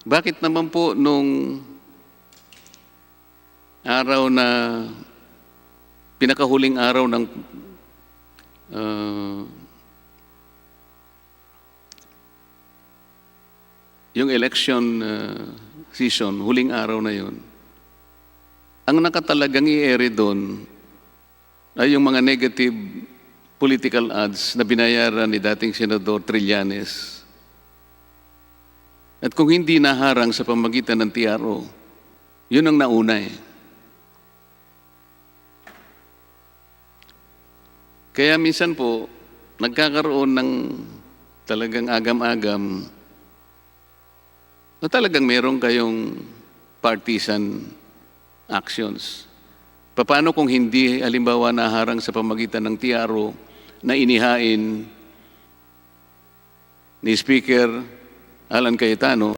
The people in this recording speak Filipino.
Bakit naman po nung araw na pinakahuling araw ng ah, yung election ah, season, huling araw na yun, ang nakatalagang i-ere doon ay yung mga negative political ads na binayaran ni dating Senador Trillanes. At kung hindi naharang sa pamagitan ng TRO, yun ang nauna eh. Kaya minsan po, nagkakaroon ng talagang agam-agam na talagang meron kayong partisan actions. Paano kung hindi, halimbawa, naharang sa pamagitan ng TRO na inihain ni Speaker Alan Cayetano